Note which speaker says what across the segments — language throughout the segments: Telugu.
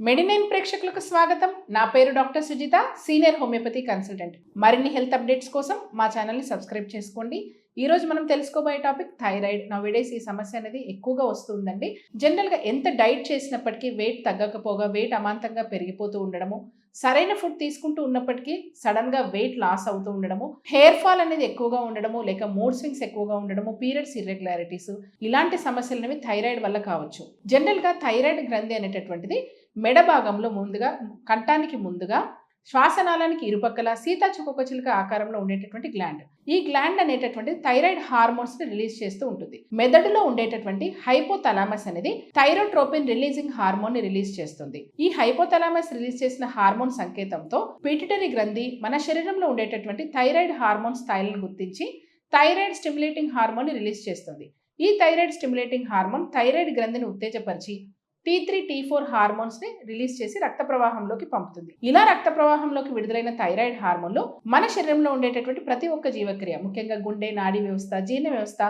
Speaker 1: మెడినైన్ ప్రేక్షకులకు స్వాగతం. నా పేరు doctor Sujitha senior homeopathy consultant. మరిన్ని హెల్త్ అప్డేట్స్ కోసం మా ఛానల్ని సబ్స్క్రైబ్ చేసుకోండి. ఈ రోజు మనం తెలుసుకోబోయే టాపిక్ థైరాయిడ్. నవేడేస్ ఈ సమస్య అనేది ఎక్కువగా వస్తుందండి. జనరల్గా ఎంత డైట్ చేసినప్పటికీ వెయిట్ తగ్గకపోగా వెయిట్ అమాంతంగా పెరిగిపోతూ ఉండడము సరైన ఫుడ్ తీసుకుంటూ ఉన్నప్పటికీ సడన్గా వెయిట్ లాస్ అవుతూ ఉండడము హెయిర్ ఫాల్ అనేది ఎక్కువగా ఉండడము లేక మూడ్ స్వింగ్స్ ఎక్కువగా ఉండడము పీరియడ్స్ ఇర్రెగ్యులారిటీస్ ఇలాంటి సమస్యలు అనేవి థైరాయిడ్ వల్ల కావచ్చు. జనరల్గా థైరాయిడ్ గ్రంథి అనేటటువంటిది మెడ భాగంలో ముందుగా కంఠానికి ముందుగా శ్వాసనాళానికి ఇరుపక్కల సీతాచుకొక చిలుక ఆకారంలో ఉండేటటువంటి గ్లాండ్ ఈ గ్లాండ్ అనేటటువంటి థైరాయిడ్ హార్మోన్స్ని రిలీజ్ చేస్తూ ఉంటుంది. మెదడులో ఉండేటటువంటి హైపోథలామస్ అనేది థైరోట్రోపిన్ రిలీజింగ్ హార్మోన్ని రిలీజ్ చేస్తుంది. ఈ హైపోథలామస్ రిలీజ్ చేసిన హార్మోన్ సంకేతంతో పిటిటరీ గ్రంథి మన శరీరంలో ఉండేటటువంటి థైరాయిడ్ హార్మోన్ స్థాయిలను గుర్తించి థైరాయిడ్ స్టిమ్యులేటింగ్ హార్మోన్ని రిలీజ్ చేస్తుంది. ఈ థైరాయిడ్ స్టిమ్యులేటింగ్ హార్మోన్ థైరాయిడ్ గ్రంథిని ఉత్తేజపరిచి టీ త్రీ టీ ఫోర్ హార్మోన్స్ని రిలీజ్ చేసి రక్త ప్రవాహంలోకి పంపుతుంది. ఇలా రక్త ప్రవాహంలోకి విడుదలైన థైరాయిడ్ హార్మోన్లు మన శరీరంలో ఉండేటటువంటి ప్రతి ఒక్క జీవక్రియ ముఖ్యంగా గుండె నాడీ వ్యవస్థ జీర్ణ వ్యవస్థ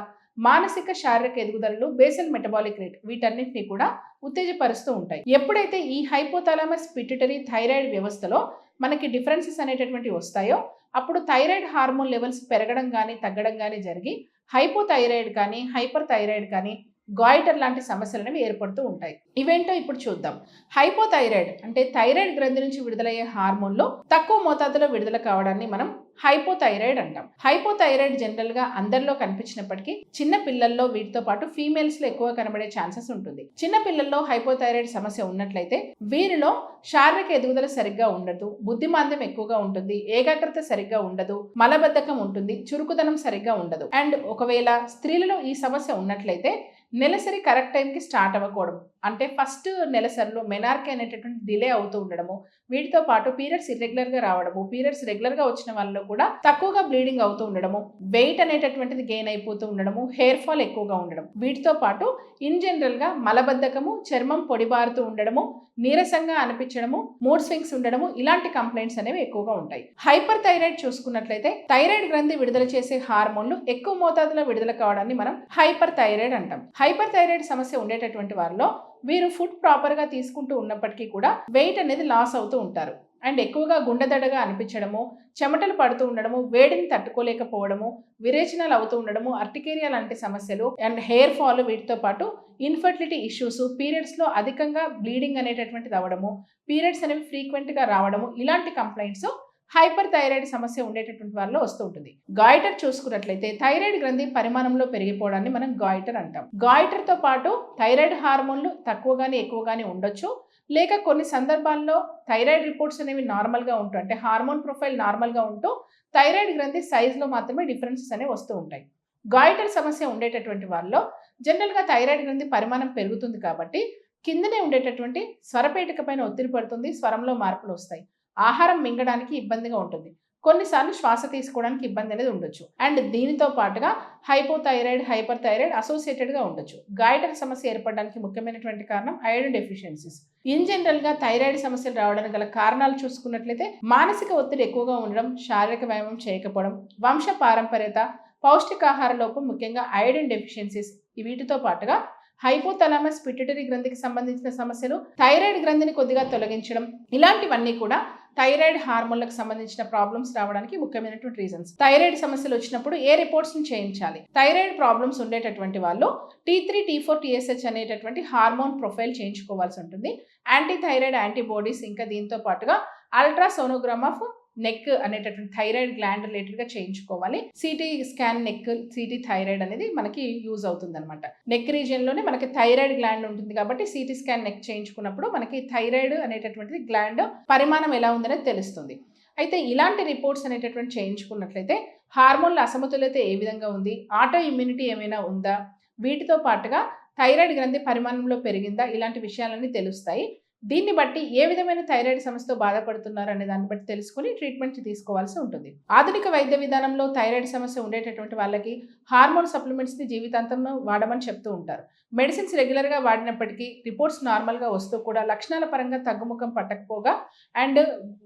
Speaker 1: మానసిక శారీరక ఎదుగుదలలు బేసల్ మెటబాలిక్ రేట్ వీటన్నిటిని కూడా ఉత్తేజపరుస్తూ ఉంటాయి. ఎప్పుడైతే ఈ హైపోథాలమస్ పిట్యుటరీ థైరాయిడ్ వ్యవస్థలో మనకి డిఫరెన్సెస్ అనేటటువంటివి వస్తాయో అప్పుడు థైరాయిడ్ హార్మోన్ లెవెల్స్ పెరగడం కానీ తగ్గడం కానీ జరిగి హైపోథైరాయిడ్ కానీ హైపర్ థైరాయిడ్ కానీ గాయిటర్ లాంటి సమస్యలు అనేవి ఏర్పడుతూ ఉంటాయి. ఇవేంటో ఇప్పుడు చూద్దాం. హైపోథైరాయిడ్ అంటే థైరాయిడ్ గ్రంథి నుంచి విడుదలయ్యే హార్మోన్లో తక్కువ మోతాదులో విడుదల కావడాన్ని మనం హైపోథైరాయిడ్ అంటాం. హైపోథైరాయిడ్ జనరల్గా అందరిలో కనిపించినప్పటికీ చిన్న పిల్లల్లో వీటితో పాటు ఫీమేల్స్లో ఎక్కువ కనబడే ఛాన్సెస్ ఉంటుంది. చిన్న పిల్లల్లో హైపోథైరాయిడ్ సమస్య ఉన్నట్లయితే వీరిలో శారీరక ఎదుగుదల సరిగ్గా ఉండదు బుద్ధిమాంద్యం ఎక్కువగా ఉంటుంది ఏకాగ్రత సరిగ్గా ఉండదు మలబద్ధకం ఉంటుంది చురుకుదనం సరిగ్గా ఉండదు. అండ్ ఒకవేళ స్త్రీలలో ఈ సమస్య ఉన్నట్లయితే నెలసరి కరెక్ట్ టైంకి స్టార్ట్ అవ్వకూడదు. అంటే ఫస్ట్ నెలసరిలో మెనార్కి అనేటటువంటి డిలే అవుతూ ఉండడము వీటితో పాటు పీరియడ్స్ ఇర్రెగ్యులర్గా రావడము పీరియడ్స్ రెగ్యులర్గా వచ్చిన వాళ్ళలో కూడా తక్కువగా బ్లీడింగ్ అవుతూ ఉండడము వెయిట్ అనేటటువంటిది గెయిన్ అయిపోతూ ఉండడము హెయిర్ ఫాల్ ఎక్కువగా ఉండడం వీటితో పాటు ఇన్ జనరల్గా మలబద్ధకము చర్మం పొడిబారుతూ ఉండడము నీరసంగా అనిపించడము మూడ్ స్వింగ్స్ ఉండడము ఇలాంటి కంప్లైంట్స్ అనేవి ఎక్కువగా ఉంటాయి. హైపర్ థైరాయిడ్ చూసుకున్నట్లయితే థైరాయిడ్ గ్రంథి విడుదల చేసే హార్మోన్లు ఎక్కువ మోతాదులో విడుదల కావడాన్ని మనం హైపర్ థైరాయిడ్ అంటాం. హైపర్ థైరాయిడ్ సమస్య ఉండేటటువంటి వారిలో వీరు ఫుడ్ ప్రాపర్గా తీసుకుంటూ ఉన్నప్పటికీ కూడా వెయిట్ అనేది లాస్ అవుతూ ఉంటారు. అండ్ ఎక్కువగా గుండెదడగా అనిపించడము చెమటలు పడుతూ ఉండడము వేడిని తట్టుకోలేకపోవడము విరేచనాలు అవుతూ ఉండడము అర్టికేరియా లాంటి సమస్యలు అండ్ హెయిర్ ఫాల్ వీటితో పాటు ఇన్ఫర్టిలిటీ ఇష్యూస్ పీరియడ్స్లో అధికంగా బ్లీడింగ్ అనేటటువంటిది అవ్వడము పీరియడ్స్ అనేవి ఫ్రీక్వెంట్గా రావడము ఇలాంటి కంప్లైంట్స్ హైపర్ థైరాయిడ్ సమస్య ఉండేటటువంటి వారిలో వస్తూ ఉంటుంది. గాయిటర్ చూసుకున్నట్లయితే థైరాయిడ్ గ్రంథి పరిమాణంలో పెరిగిపోవడాన్ని మనం గాయిటర్ అంటాం. గాయిటర్తో పాటు థైరాయిడ్ హార్మోన్లు తక్కువగానే ఎక్కువగానే ఉండొచ్చు. లేక కొన్ని సందర్భాల్లో థైరాయిడ్ రిపోర్ట్స్ అనేవి నార్మల్గా ఉంటాయి అంటే హార్మోన్ ప్రొఫైల్ నార్మల్గా ఉంటూ థైరాయిడ్ గ్రంథి సైజులో మాత్రమే డిఫరెన్సెస్ అనేవి వస్తూ ఉంటాయి. గాయిటర్ సమస్య ఉండేటటువంటి వారిలో జనరల్గా థైరాయిడ్ గ్రంథి పరిమాణం పెరుగుతుంది కాబట్టి కిందనే ఉండేటటువంటి స్వరపేటిక పైన ఒత్తిడి పడుతుంది స్వరంలో మార్పులు వస్తాయి. ఆహారం మింగడానికి ఇబ్బందిగా ఉంటుంది. కొన్నిసార్లు శ్వాస తీసుకోవడానికి ఇబ్బంది అనేది ఉండొచ్చు. అండ్ దీనితో పాటుగా హైపోథైరాయిడ్ హైపర్ థైరాయిడ్ అసోసియేటెడ్గా ఉండొచ్చు. గాయటర్ సమస్య ఏర్పడడానికి ముఖ్యమైనటువంటి కారణం ఐరన్ డెఫిషియన్సీస్. ఇన్ జనరల్గా థైరాయిడ్ సమస్యలు రావడానికి గల కారణాలు చూసుకున్నట్లయితే మానసిక ఒత్తిడి ఎక్కువగా ఉండడం శారీరక వ్యాయామం చేయకపోవడం వంశ పారంపర్యత పౌష్టికాహార లోపం ముఖ్యంగా ఐరన్ డెఫిషియన్సీస్ వీటితో పాటుగా హైపోథలామస్ పిట్యుటరీ గ్రంథికి సంబంధించిన సమస్యలు థైరాయిడ్ గ్రంథిని కొద్దిగా తొలగించడం ఇలాంటివన్నీ కూడా థైరాయిడ్ హార్మోన్లకు సంబంధించిన ప్రాబ్లమ్స్ రావడానికి ముఖ్యమైనటువంటి రీజన్స్. థైరాయిడ్ సమస్యలు వచ్చినప్పుడు ఏ రిపోర్ట్స్ని చేయించాలి? థైరాయిడ్ ప్రాబ్లమ్స్ ఉండేటటువంటి వాళ్ళు T three T four TSH అనేటటువంటి హార్మోన్ ప్రొఫైల్ చేయించుకోవాల్సి ఉంటుంది. యాంటీ థైరాయిడ్ యాంటీబాడీస్ ఇంకా దీంతో పాటుగా అల్ట్రాసోనోగ్రామ్ ఆఫ్ నెక్ అనేటటువంటి థైరాయిడ్ గ్లాండ్ రిలేటెడ్గా చేయించుకోవాలి. CT scan neck CT thyroid అనేది మనకి యూజ్ అవుతుంది అనమాట నెక్ రీజియన్లోనే మనకి థైరాయిడ్ గ్లాండ్ ఉంటుంది కాబట్టి సిటీ స్కాన్ నెక్ చేయించుకున్నప్పుడు మనకి థైరాయిడ్ అనేటటువంటిది గ్లాండ్ పరిమాణం ఎలా ఉందనేది తెలుస్తుంది. అయితే ఇలాంటి రిపోర్ట్స్ అనేటటువంటి చేయించుకున్నట్లయితే హార్మోన్ల అసమతుల్యత ఏ విధంగా ఉంది? ఆటో ఇమ్యూనిటీ ఏమైనా ఉందా? వీటితో పాటుగా థైరాయిడ్ గ్రంథి పరిమాణంలో పెరిగిందా? ఇలాంటి విషయాలన్నీ తెలుస్తాయి. దీన్ని బట్టి ఏ విధమైన థైరాయిడ్ సమస్యతో బాధపడుతున్నారు అనే దాన్ని బట్టి తెలుసుకుని ట్రీట్మెంట్ తీసుకోవాల్సి ఉంటుంది. ఆధునిక వైద్య విధానంలో థైరాయిడ్ సమస్య ఉండేటటువంటి వాళ్ళకి హార్మోన్ సప్లిమెంట్స్ని జీవితాంతం వాడమని చెప్తూ ఉంటారు. మెడిసిన్స్ రెగ్యులర్గా వాడినప్పటికీ రిపోర్ట్స్ నార్మల్గా వస్తూ కూడా లక్షణాల పరంగా తగ్గుముఖం పట్టకపోగా అండ్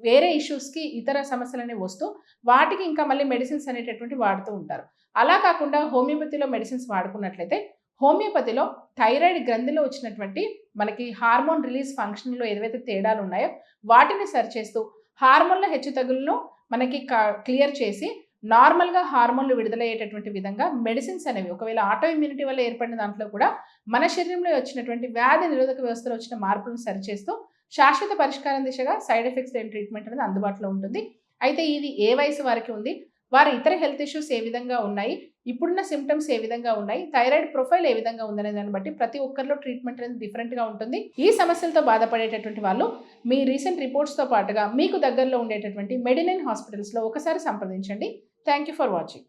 Speaker 1: వేరే ఇష్యూస్కి ఇతర సమస్యలనే వస్తూ వాటికి ఇంకా మళ్ళీ మెడిసిన్స్ అనేటటువంటి వాడుతూ ఉంటారు. అలా కాకుండా హోమియోపతిలో మెడిసిన్స్ వాడుకున్నట్లయితే హోమియోపతిలో థైరాయిడ్ గ్రంథిలో వచ్చినటువంటి మనకి హార్మోన్ రిలీజ్ ఫంక్షన్లో ఏవైతే తేడాలు ఉన్నాయో వాటిని సరిచేస్తూ హార్మోన్ల హెచ్చుతగులను మనకి క్లియర్ చేసి నార్మల్గా హార్మోన్లు విడుదలయ్యేటటువంటి విధంగా మెడిసిన్స్ అనేవి ఒకవేళ ఆటో ఇమ్యూనిటీ వల్ల ఏర్పడిన దాంట్లో కూడా మన శరీరంలో వచ్చినటువంటి వ్యాధి నిరోధక వ్యవస్థలో వచ్చిన మార్పులను సరిచేస్తూ శాశ్వత పరిష్కారం దిశగా సైడ్ ఎఫెక్ట్స్ లేని ట్రీట్మెంట్ అనేది అందుబాటులో ఉంటుంది. అయితే ఇది ఏ వయసు వారికి ఉంది? వారి ఇతర హెల్త్ ఇష్యూస్ ఏ విధంగా ఉన్నాయి? ఇప్పుడున్న సిమ్టమ్స్ ఏ విధంగా ఉన్నాయి? థైరాయిడ్ ప్రొఫైల్ ఏ విధంగా ఉందనే దాన్ని బట్టి ప్రతి ఒక్కరిలో ట్రీట్మెంట్ అనేది డిఫరెంట్గా ఉంటుంది. ఈ సమస్యలతో బాధపడేటటువంటి వాళ్ళు మీ రీసెంట్ రిపోర్ట్స్తో పాటుగా మీకు దగ్గరలో ఉండేటటువంటి మెడినైన్ హాస్పిటల్స్లో ఒకసారి సంప్రదించండి. Thank you for watching